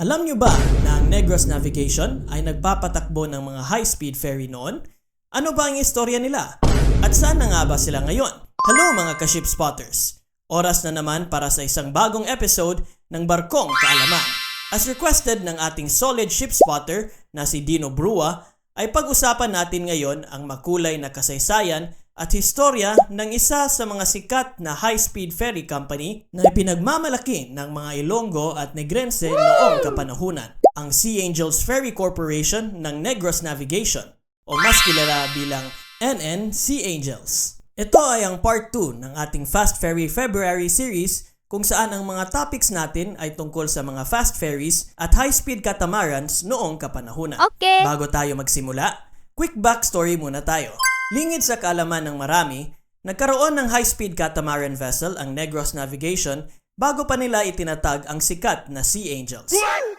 Alam nyo ba na ang Negros Navigation ay nagpapatakbo ng mga high-speed ferry noon? Ano ba ang istorya nila? At saan na nga ba sila ngayon? Hello mga ka-ship spotters! Oras na naman para sa isang bagong episode ng Barkong Kaalaman. As requested ng ating solid ship spotter na si Dino Brua, ay pag-usapan natin ngayon ang makulay na kasaysayan at historya ng isa sa mga sikat na high-speed ferry company na ipinagmamalaki ng mga Ilonggo at Negrense noong kapanahunan, ang Sea Angels Ferry Corporation ng Negros Navigation o mas kilala bilang NN Sea Angels. Ito ay ang part 2 ng ating Fast Ferry February series kung saan ang mga topics natin ay tungkol sa mga fast ferries at high-speed catamarans noong kapanahunan. Okay. Bago tayo magsimula, quick backstory muna tayo. Lingid sa kaalaman ng marami, nagkaroon ng high-speed catamaran vessel ang Negros Navigation bago pa nila itinatag ang sikat na Sea Angels.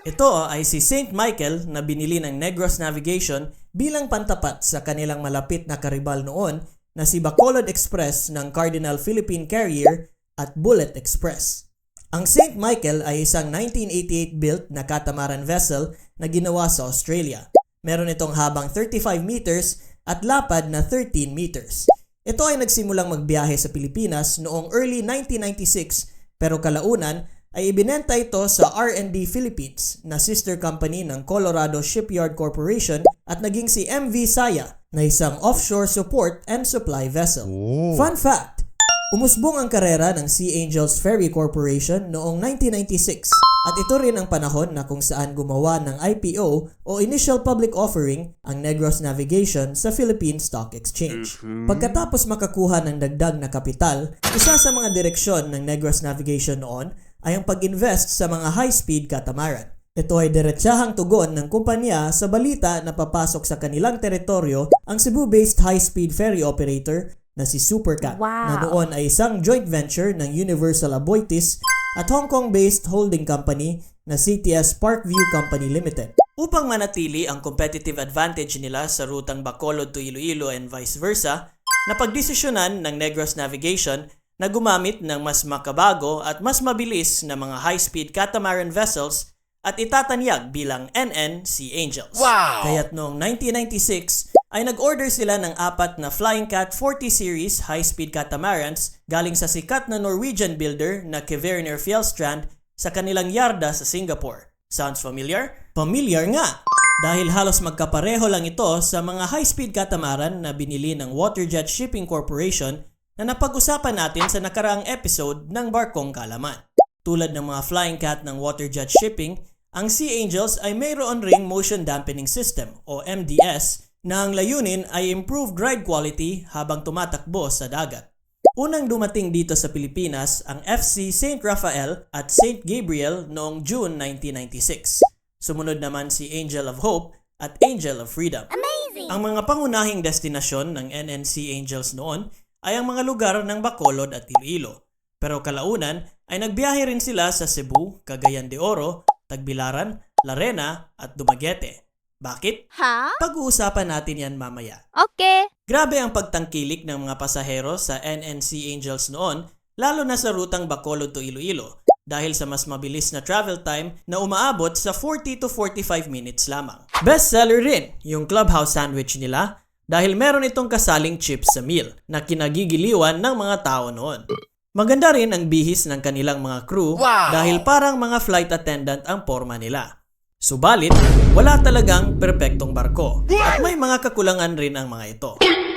Ito ay si St. Michael na binili ng Negros Navigation bilang pantapat sa kanilang malapit na karibal noon na si Bacolod Express ng Cardinal Philippine Carrier at Bullet Express. Ang St. Michael ay isang 1988 built na catamaran vessel na ginawa sa Australia. Meron itong habang 35 meters at lapad na 13 meters. Ito ay nagsimulang magbiyahe sa Pilipinas noong early 1996 pero kalaunan ay ibinenta ito sa R&D Philippines na sister company ng Colorado Shipyard Corporation at naging si MV Saya na isang offshore support and supply vessel. Fun fact! Umusbong ang karera ng Sea Angels Ferry Corporation noong 1996 at ito rin ang panahon na kung saan gumawa ng IPO o Initial Public Offering ang Negros Navigation sa Philippine Stock Exchange. Pagkatapos makakuha ng dagdag na kapital, isa sa mga direksyon ng Negros Navigation noon ay ang pag-invest sa mga high-speed catamaran. Ito ay diretsahang tugon ng kumpanya sa balita na papasok sa kanilang teritoryo ang Cebu-based high-speed ferry operator na si Supercat Wow. na noon ay isang joint venture ng Universal Aboitiz at Hong Kong-based holding company na CTS Parkview Company Limited. Upang manatili ang competitive advantage nila sa rutang Bacolod to Iloilo and vice versa, napagdesisyonan ng Negros Navigation na gumamit ng mas makabago at mas mabilis na mga high-speed catamaran vessels at itatanyag bilang NN Sea Angels. Wow! Kaya't noong 1996 ay nag-order sila ng apat na Flying Cat 40 series high-speed catamarans galing sa sikat na Norwegian builder na Kvaerner Fjellstrand sa kanilang yarda sa Singapore. Sounds familiar? Familiar nga! Dahil halos magkapareho lang ito sa mga high-speed catamaran na binili ng Waterjet Shipping Corporation na napag-usapan natin sa nakaraang episode ng Barkong Kalaman. Tulad ng mga Flying Cat ng Waterjet Shipping, ang Sea Angels ay mayroon ring motion dampening system o MDS na ang layunin ay improved ride quality habang tumatakbo sa dagat. Unang dumating dito sa Pilipinas ang FC St. Raphael at St. Gabriel noong June 1996. Sumunod naman si Angel of Hope at Angel of Freedom. Amazing! Ang mga pangunahing destinasyon ng NNC Angels noon ay ang mga lugar ng Bacolod at Iloilo. Pero kalaunan ay nagbiyahe rin sila sa Cebu, Cagayan de Oro, Tagbilaran, Larena at Dumaguete. Bakit? Ha? Pag-uusapan natin yan mamaya. Okay. Grabe ang pagtangkilik ng mga pasahero sa NNC Angels noon, lalo na sa rutang Bacolod to Iloilo, dahil sa mas mabilis na travel time na umaabot sa 40 to 45 minutes lamang. Bestseller rin yung clubhouse sandwich nila dahil meron itong kasaling chips sa meal na kinagigiliwan ng mga tao noon. Maganda rin ang bihis ng kanilang mga crew Wow! dahil parang mga flight attendant ang forma nila. Subalit, wala talagang perpektong barko at may mga kakulangan rin ang mga ito.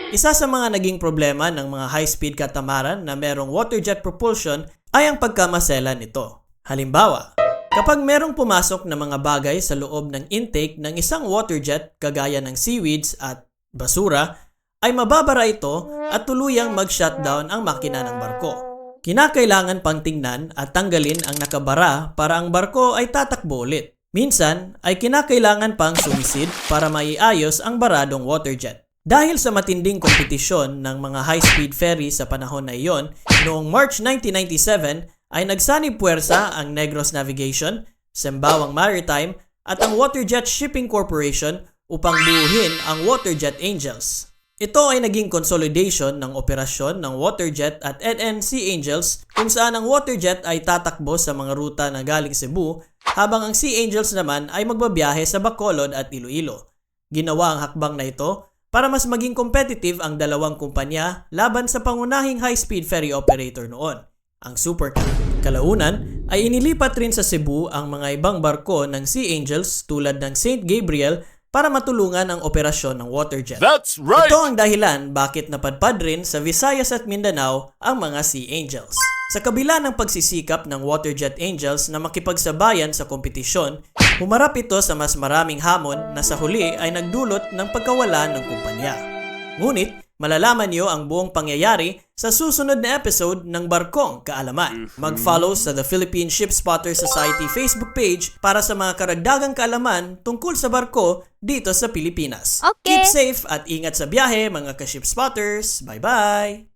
Isa sa mga naging problema ng mga high-speed catamaran na merong waterjet propulsion ay ang pagkamasela nito. Halimbawa, kapag merong pumasok na mga bagay sa loob ng intake ng isang waterjet kagaya ng seaweeds at basura, ay mababara ito at tuluyang mag-shutdown ang makina ng barko. Kinakailangan pang tingnan at tanggalin ang nakabara para ang barko ay tatakbo ulit. Minsan ay kinakailangan pang sumisid para maiayos ang baradong waterjet. Dahil sa matinding kompetisyon ng mga high-speed ferry sa panahon na iyon, noong March 1997 ay nagsanib puwersa ang Negros Navigation, Sembawang Maritime at ang Waterjet Shipping Corporation upang buuhin ang Waterjet Angels. Ito ay naging consolidation ng operasyon ng Waterjet at NNC Angels kung saan ang Waterjet ay tatakbo sa mga ruta na galing Cebu habang ang Sea Angels naman ay magbabiyahe sa Bacolod at Iloilo. Ginawa ang hakbang na ito para mas maging competitive ang dalawang kumpanya laban sa pangunahing high-speed ferry operator noon, ang Supercar. Kalaunan ay inilipat rin sa Cebu ang mga ibang barko ng Sea Angels tulad ng St. Gabriel para matulungan ang operasyon ng waterjet. That's right! Ito ang dahilan bakit napadpad rin sa Visayas at Mindanao ang mga Sea Angels. Sa kabila ng pagsisikap ng Waterjet Angels na makipagsabayan sa kompetisyon, humarap ito sa mas maraming hamon na sa huli ay nagdulot ng pagkawala ng kumpanya. Ngunit, malalaman niyo ang buong pangyayari sa susunod na episode ng Barkong Kaalaman. Mag-follow sa The Philippine Ship Spotter Society Facebook page para sa mga karagdagang kaalaman tungkol sa barko dito sa Pilipinas. Okay. Keep safe at ingat sa biyahe mga ka-ship spotters. Bye-bye!